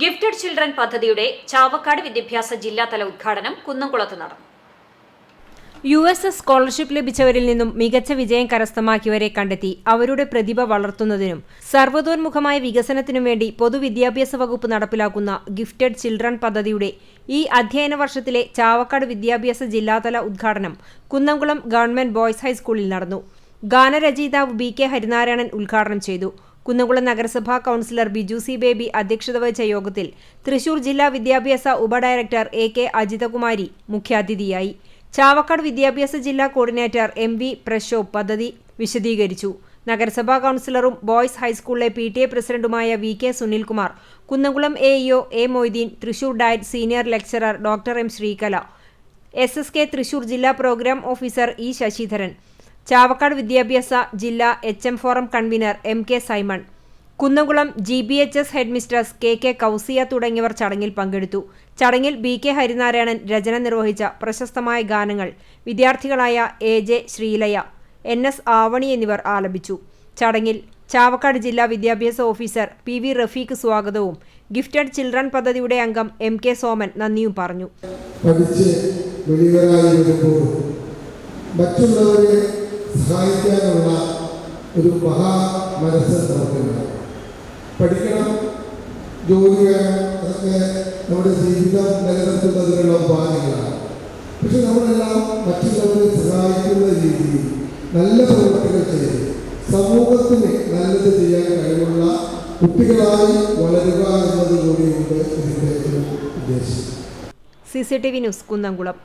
Gifted children പദ്ധതിയുടെ ചാവക്കാട് വിദ്യാഭ്യാസ ജില്ലാതല ഉദ്ഘാടനം കുന്നംകുളത്ത് നടന്നു. യു എസ് എസ് സ്കോളർഷിപ്പ് ലഭിച്ചവരിൽ നിന്നും മികച്ച വിജയം കരസ്ഥമാക്കിയവരെ കണ്ടെത്തി അവരുടെ പ്രതിഭ വളർത്തുന്നതിനും സർവതോന്മുഖമായ വികസനത്തിനും വേണ്ടി പൊതുവിദ്യാഭ്യാസ വകുപ്പ് നടപ്പിലാക്കുന്ന ഗിഫ്റ്റഡ് ചിൽഡ്രൻ പദ്ധതിയുടെ ഈ അധ്യയന വർഷത്തിലെ ചാവക്കാട് വിദ്യാഭ്യാസ ജില്ലാതല ഉദ്ഘാടനം കുന്നംകുളം ഗവൺമെന്റ് ബോയ്സ് ഹൈസ്കൂളിൽ നടന്നു. ഗാനരചയിതാവ് ബി കെ ഹരിനാരായണൻ ഉദ്ഘാടനം ചെയ്തു. കുന്നംകുളം നഗരസഭാ കൗൺസിലർ ബിജു സി ബേബി അധ്യക്ഷത വഹിച്ച യോഗത്തിൽ തൃശൂർ ജില്ലാ വിദ്യാഭ്യാസ ഉപഡയറക്ടർ എ കെ അജിതകുമാരി മുഖ്യാതിഥിയായി. ചാവക്കാട് വിദ്യാഭ്യാസ ജില്ലാ കോർഡിനേറ്റർ എം വി പ്രശോഭ് പദ്ധതി വിശദീകരിച്ചു. നഗരസഭാ കൗൺസിലറും ബോയ്സ് ഹൈസ്കൂളിലെ പി ടി എ പ്രസിഡന്റുമായ V K Sunilkumar Kunnamkulam A EO A Moideen Thrissur diet senior lecturer doctor M Sreekala S S K Thrissur ജില്ലാ program officer E Sasidharan Chavakkad വിദ്യാഭ്യാസ ജില്ലാ H M forum convener M K Simon Kunnamkulam G B H S headmistress K K Kousiya തുടങ്ങിയവർ ചടങ്ങിൽ പങ്കെടുത്തു. ചടങ്ങിൽ B K Harinarayanan രചന നിർവഹിച്ച പ്രശസ്തമായ ഗാനങ്ങൾ വിദ്യാർത്ഥികളായ A J Sreelaya N S Avani എന്നിവർ ആലപിച്ചു. ചടങ്ങിൽ ചാവക്കാട് ജില്ലാ വിദ്യാഭ്യാസ ഓഫീസർ പി വി റഫീഖ് സ്വാഗതവും ഗിഫ്റ്റഡ് ചിൽഡ്രൻ പദ്ധതിയുടെ അംഗം എം കെ സോമൻ നന്ദിയും പറഞ്ഞു. മറ്റുള്ളവരെ ഒരു മഹാ മനസ്സ് നമുക്കുണ്ട് പഠിക്കണം ജോലി വേണം അതൊക്കെ നമ്മുടെ ജീവിതം നിലനിർത്തുന്നതിനുള്ള ഉപാധികളാണ്. പക്ഷെ നമ്മളെല്ലാം മറ്റുള്ളവരെ സഹായിക്കുന്ന രീതിയിൽ നല്ല പ്രവൃത്തികൾ ചെയ്ത് സമൂഹത്തിന് നല്ലത് ചെയ്യാൻ കഴിവുള്ള കുട്ടികളായി വളരുക എന്നത് കൂടിയുണ്ട് ഇതിന്റെ ഉദ്ദേശം. C C T V news Kunnamkulam.